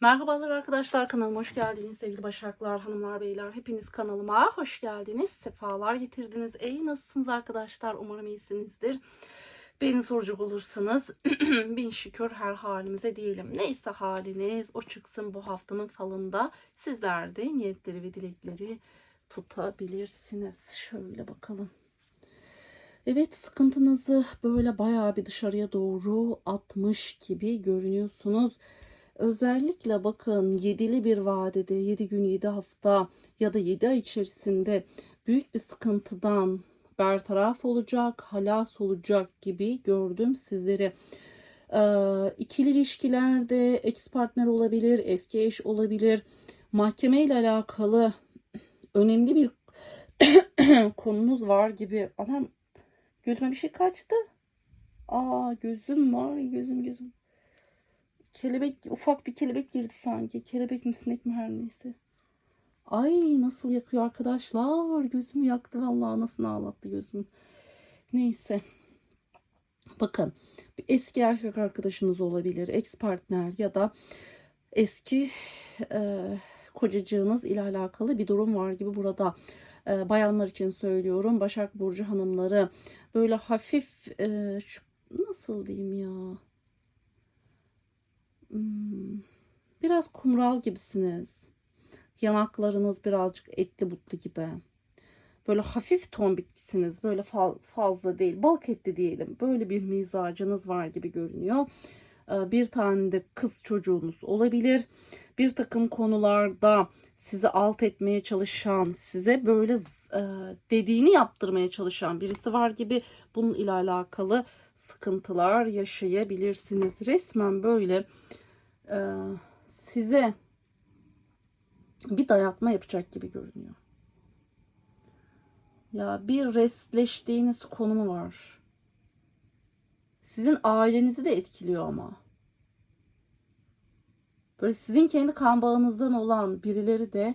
Merhabalar arkadaşlar kanalıma hoş geldiniz sevgili başaklar, hanımlar, beyler. Hepiniz kanalıma hoş geldiniz. Sefalar getirdiniz. Ey nasılsınız arkadaşlar? Umarım iyisinizdir. Beni soracak olursanız bin şükür her halimize diyelim. Neyse haliniz o çıksın bu haftanın falında. Sizler de niyetleri ve dilekleri tutabilirsiniz. Şöyle bakalım. Evet sıkıntınızı böyle bayağı bir dışarıya doğru atmış gibi görünüyorsunuz. Özellikle bakın yedili bir vadede 7 gün 7 hafta ya da 7 ay içerisinde büyük bir sıkıntıdan bertaraf olacak, halas olacak gibi gördüm sizleri. Ee, ikili ilişkilerde ex partner olabilir, eski eş olabilir. Mahkeme ile alakalı önemli bir konunuz var gibi. Anam gözüme bir şey kaçtı. Aa gözüm var, gözüm gözüm. Kelebek, ufak bir kelebek girdi sanki. Kelebek mi sinek mi her neyse. Ay nasıl yakıyor arkadaşlar. Gözümü yaktı vallahi nasıl ağlattı gözümü. Neyse. Bakın bir eski erkek arkadaşınız olabilir. Ex partner ya da eski e, kocacığınız ile alakalı bir durum var gibi burada. E, bayanlar için söylüyorum. Başak Burcu hanımları böyle hafif e, şu, nasıl diyeyim ya biraz kumral gibisiniz. Yanaklarınız birazcık etli butlu gibi. Böyle hafif tombiksiniz. Böyle fa- fazla değil. Balık etli diyelim. Böyle bir mizacınız var gibi görünüyor. Ee, Bir tane de kız çocuğunuz olabilir. Bir takım konularda sizi alt etmeye çalışan, size böyle e, dediğini yaptırmaya çalışan birisi var gibi bunun ile alakalı sıkıntılar yaşayabilirsiniz. Resmen böyle e, size bir dayatma yapacak gibi görünüyor. Ya bir restleştiğiniz konumu var. Sizin ailenizi de etkiliyor ama. Böyle sizin kendi kan bağınızdan olan birileri de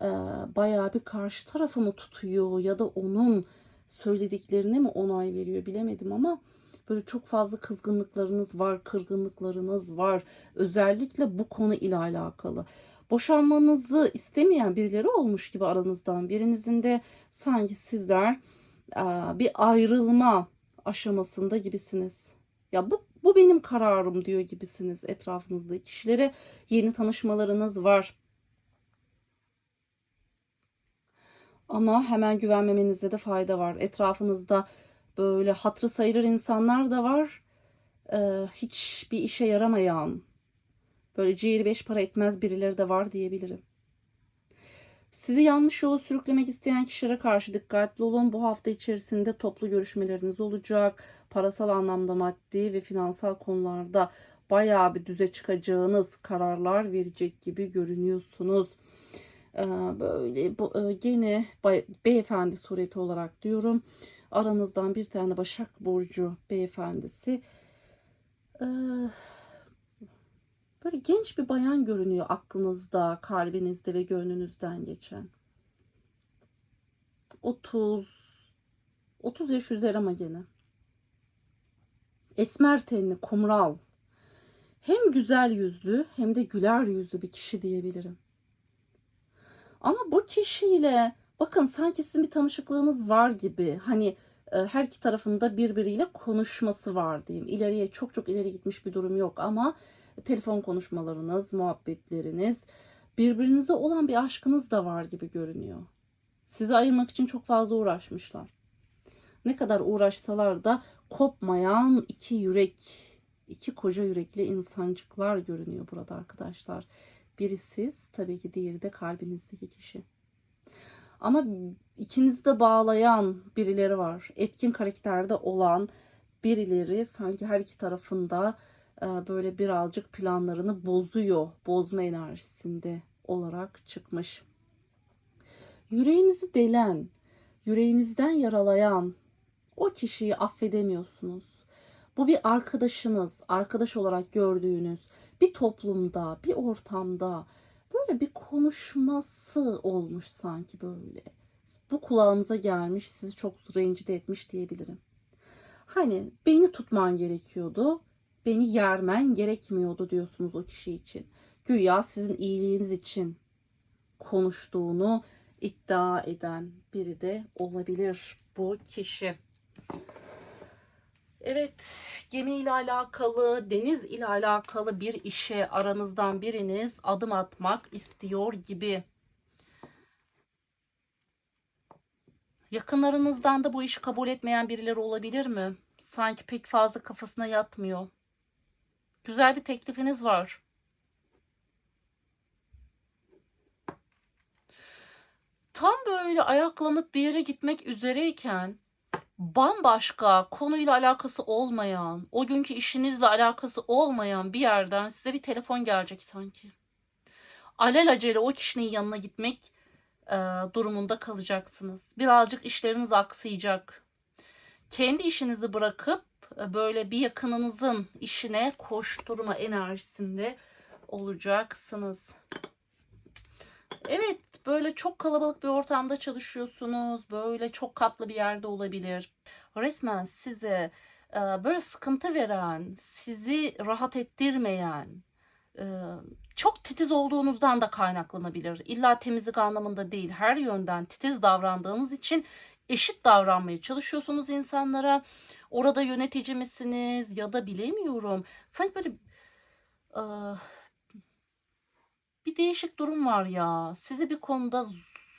e, bayağı bir karşı tarafı mı tutuyor ya da onun söylediklerine mi onay veriyor bilemedim ama böyle çok fazla kızgınlıklarınız var, kırgınlıklarınız var. Özellikle bu konu ile alakalı. Boşanmanızı istemeyen birileri olmuş gibi aranızdan birinizin de sanki sizler bir ayrılma aşamasında gibisiniz. Ya bu bu benim kararım diyor gibisiniz etrafınızdaki kişilere yeni tanışmalarınız var. Ama hemen güvenmemenizde de fayda var. Etrafınızda böyle hatırı sayılır insanlar da var. Ee, hiçbir işe yaramayan, böyle ciğeri beş para etmez birileri de var diyebilirim. Sizi yanlış yola sürüklemek isteyen kişilere karşı dikkatli olun. Bu hafta içerisinde toplu görüşmeleriniz olacak. Parasal anlamda maddi ve finansal konularda bayağı bir düze çıkacağınız kararlar verecek gibi görünüyorsunuz. Ee, böyle bu, e, gene beyefendi sureti olarak diyorum. Aranızdan bir tane Başak Burcu beyefendisi. Ee, Böyle genç bir bayan görünüyor aklınızda, kalbinizde ve gönlünüzden geçen. 30 30 yaş üzeri ama gene. Esmer tenli, kumral. Hem güzel yüzlü hem de güler yüzlü bir kişi diyebilirim. Ama bu kişiyle bakın sanki sizin bir tanışıklığınız var gibi. Hani e, her iki tarafında birbiriyle konuşması var diyeyim. İleriye çok çok ileri gitmiş bir durum yok ama telefon konuşmalarınız, muhabbetleriniz, birbirinize olan bir aşkınız da var gibi görünüyor. Sizi ayırmak için çok fazla uğraşmışlar. Ne kadar uğraşsalar da kopmayan iki yürek, iki koca yürekli insancıklar görünüyor burada arkadaşlar. Biri siz, tabii ki diğeri de kalbinizdeki kişi. Ama ikinizi de bağlayan birileri var. Etkin karakterde olan birileri sanki her iki tarafında e, böyle birazcık planlarını bozuyor. Bozma enerjisinde olarak çıkmış. Yüreğinizi delen, yüreğinizden yaralayan o kişiyi affedemiyorsunuz. Bu bir arkadaşınız, arkadaş olarak gördüğünüz bir toplumda, bir ortamda böyle bir konuşması olmuş sanki böyle. Bu kulağınıza gelmiş, sizi çok rencide etmiş diyebilirim. Hani beni tutman gerekiyordu beni yermen gerekmiyordu diyorsunuz o kişi için. güya sizin iyiliğiniz için konuştuğunu iddia eden biri de olabilir bu kişi. Evet, gemi ile alakalı, deniz ile alakalı bir işe aranızdan biriniz adım atmak istiyor gibi. Yakınlarınızdan da bu işi kabul etmeyen birileri olabilir mi? Sanki pek fazla kafasına yatmıyor. Güzel bir teklifiniz var. Tam böyle ayaklanıp bir yere gitmek üzereyken bambaşka konuyla alakası olmayan, o günkü işinizle alakası olmayan bir yerden size bir telefon gelecek sanki. Alelacele o kişinin yanına gitmek e, durumunda kalacaksınız. Birazcık işleriniz aksayacak. Kendi işinizi bırakıp e, böyle bir yakınınızın işine koşturma enerjisinde olacaksınız. Evet, böyle çok kalabalık bir ortamda çalışıyorsunuz. Böyle çok katlı bir yerde olabilir. Resmen size e, böyle sıkıntı veren, sizi rahat ettirmeyen, e, çok titiz olduğunuzdan da kaynaklanabilir. İlla temizlik anlamında değil, her yönden titiz davrandığınız için eşit davranmaya çalışıyorsunuz insanlara. Orada yönetici misiniz ya da bilemiyorum. Sanki böyle e, bir değişik durum var ya. Sizi bir konuda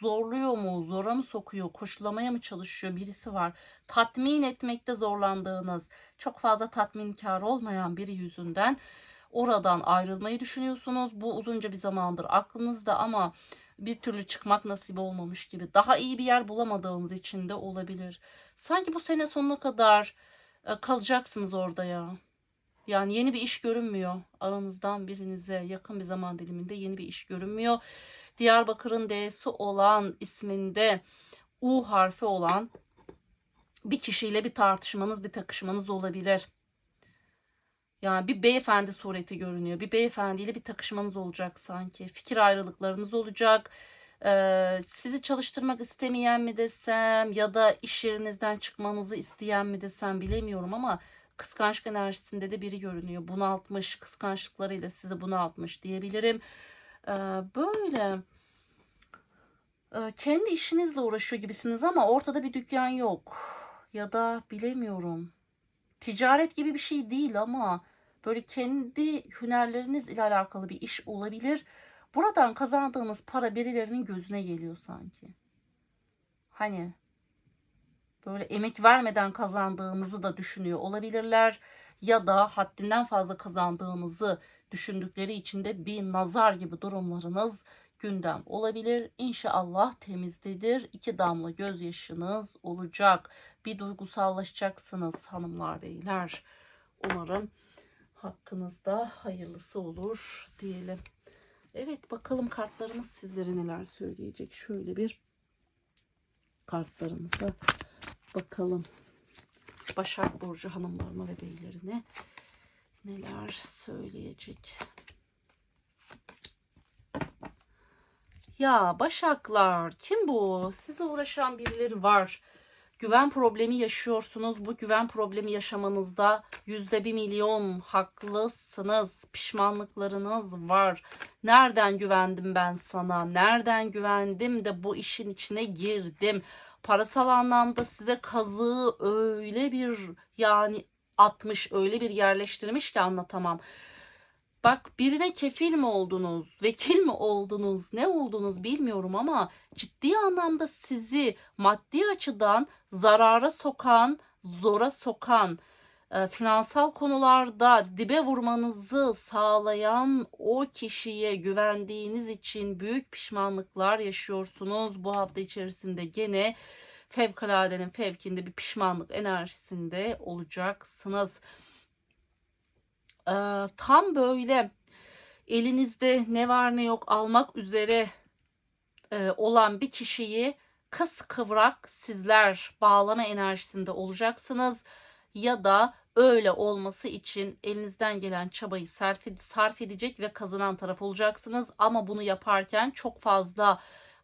zorluyor mu, zora mı sokuyor, koşulamaya mı çalışıyor birisi var. Tatmin etmekte zorlandığınız, çok fazla tatminkar olmayan biri yüzünden oradan ayrılmayı düşünüyorsunuz. Bu uzunca bir zamandır aklınızda ama bir türlü çıkmak nasip olmamış gibi. Daha iyi bir yer bulamadığınız için de olabilir. Sanki bu sene sonuna kadar e, kalacaksınız orada ya. Yani yeni bir iş görünmüyor. Aranızdan birinize yakın bir zaman diliminde yeni bir iş görünmüyor. Diyarbakır'ın D'si olan isminde U harfi olan bir kişiyle bir tartışmanız, bir takışmanız olabilir. Yani bir beyefendi sureti görünüyor. Bir beyefendiyle bir takışmanız olacak sanki. Fikir ayrılıklarınız olacak. Ee, sizi çalıştırmak istemeyen mi desem ya da iş yerinizden çıkmanızı isteyen mi desem bilemiyorum ama kıskançlık enerjisinde de biri görünüyor. Bunaltmış, kıskançlıklarıyla sizi bunaltmış diyebilirim. Ee, böyle e, kendi işinizle uğraşıyor gibisiniz ama ortada bir dükkan yok. Ya da bilemiyorum. Ticaret gibi bir şey değil ama böyle kendi hünerleriniz ile alakalı bir iş olabilir. Buradan kazandığınız para birilerinin gözüne geliyor sanki. Hani böyle emek vermeden kazandığınızı da düşünüyor olabilirler ya da haddinden fazla kazandığınızı düşündükleri için de bir nazar gibi durumlarınız gündem olabilir. İnşallah temizdedir. İki damla gözyaşınız olacak. Bir duygusallaşacaksınız hanımlar beyler. Umarım hakkınızda hayırlısı olur diyelim. Evet bakalım kartlarımız sizlere neler söyleyecek. Şöyle bir kartlarımıza bakalım. Başak Burcu hanımlarına ve beylerine neler söyleyecek. Ya Başaklar kim bu? Sizle uğraşan birileri var. Güven problemi yaşıyorsunuz. Bu güven problemi yaşamanızda yüzde bir milyon haklısınız. Pişmanlıklarınız var. Nereden güvendim ben sana? Nereden güvendim de bu işin içine girdim? Parasal anlamda size kazığı öyle bir yani atmış, öyle bir yerleştirmiş ki anlatamam. Bak birine kefil mi oldunuz, vekil mi oldunuz, ne oldunuz bilmiyorum ama ciddi anlamda sizi maddi açıdan zarara sokan, zora sokan, e, finansal konularda dibe vurmanızı sağlayan o kişiye güvendiğiniz için büyük pişmanlıklar yaşıyorsunuz. Bu hafta içerisinde gene fevkaladenin fevkinde bir pişmanlık enerjisinde olacaksınız. Ee, tam böyle elinizde ne var ne yok almak üzere e, olan bir kişiyi kıs kıvrak sizler bağlama enerjisinde olacaksınız ya da öyle olması için elinizden gelen çabayı sarf edecek ve kazanan taraf olacaksınız ama bunu yaparken çok fazla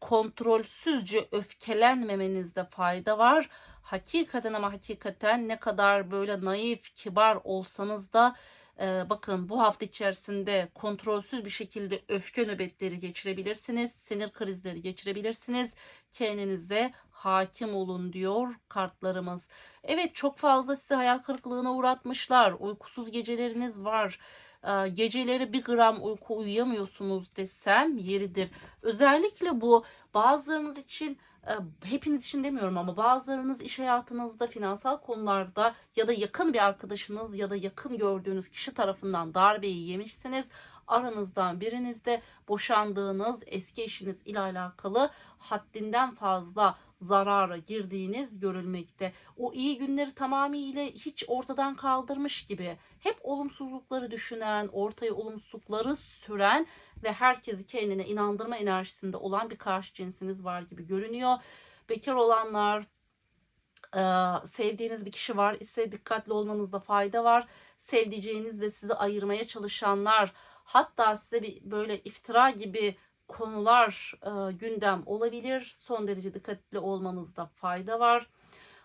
kontrolsüzce öfkelenmemenizde fayda var. Hakikaten ama hakikaten ne kadar böyle naif, kibar olsanız da Ee, bakın bu hafta içerisinde kontrolsüz bir şekilde öfke nöbetleri geçirebilirsiniz. Sinir krizleri geçirebilirsiniz. Kendinize hakim olun diyor kartlarımız. Evet çok fazla sizi hayal kırıklığına uğratmışlar. Uykusuz geceleriniz var. Ee, Geceleri bir gram uyku uyuyamıyorsunuz desem yeridir. Özellikle bu bazılarınız için hepiniz için demiyorum ama bazılarınız iş hayatınızda, finansal konularda ya da yakın bir arkadaşınız ya da yakın gördüğünüz kişi tarafından darbeyi yemişsiniz. Aranızdan birinizde boşandığınız eski eşiniz ile alakalı haddinden fazla zarara girdiğiniz görülmekte. O iyi günleri tamamıyla hiç ortadan kaldırmış gibi hep olumsuzlukları düşünen, ortaya olumsuzlukları süren ve herkesi kendine inandırma enerjisinde olan bir karşı cinsiniz var gibi görünüyor. Bekar olanlar, e, sevdiğiniz bir kişi var ise dikkatli olmanızda fayda var. Sevdiceğinizle sizi ayırmaya çalışanlar, hatta size bir böyle iftira gibi konular e, gündem olabilir. Son derece dikkatli olmanızda fayda var.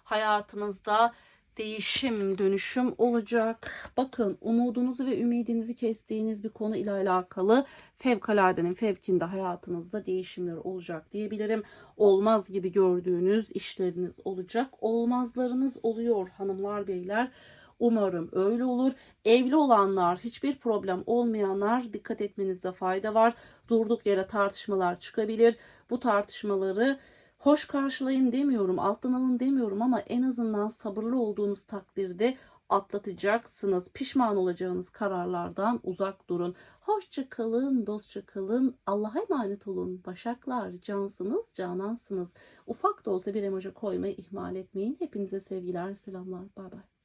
Hayatınızda değişim, dönüşüm olacak. Bakın umudunuzu ve ümidinizi kestiğiniz bir konu ile alakalı fevkaladenin fevkinde hayatınızda değişimler olacak diyebilirim. Olmaz gibi gördüğünüz işleriniz olacak. Olmazlarınız oluyor hanımlar beyler. Umarım öyle olur. Evli olanlar, hiçbir problem olmayanlar dikkat etmenizde fayda var. Durduk yere tartışmalar çıkabilir. Bu tartışmaları hoş karşılayın demiyorum, alttan alın demiyorum ama en azından sabırlı olduğunuz takdirde atlatacaksınız. Pişman olacağınız kararlardan uzak durun. Hoşça kalın, dostça kalın. Allah'a emanet olun. Başaklar, cansınız, canansınız. Ufak da olsa bir emoji koymayı ihmal etmeyin. Hepinize sevgiler, selamlar. Bay bay.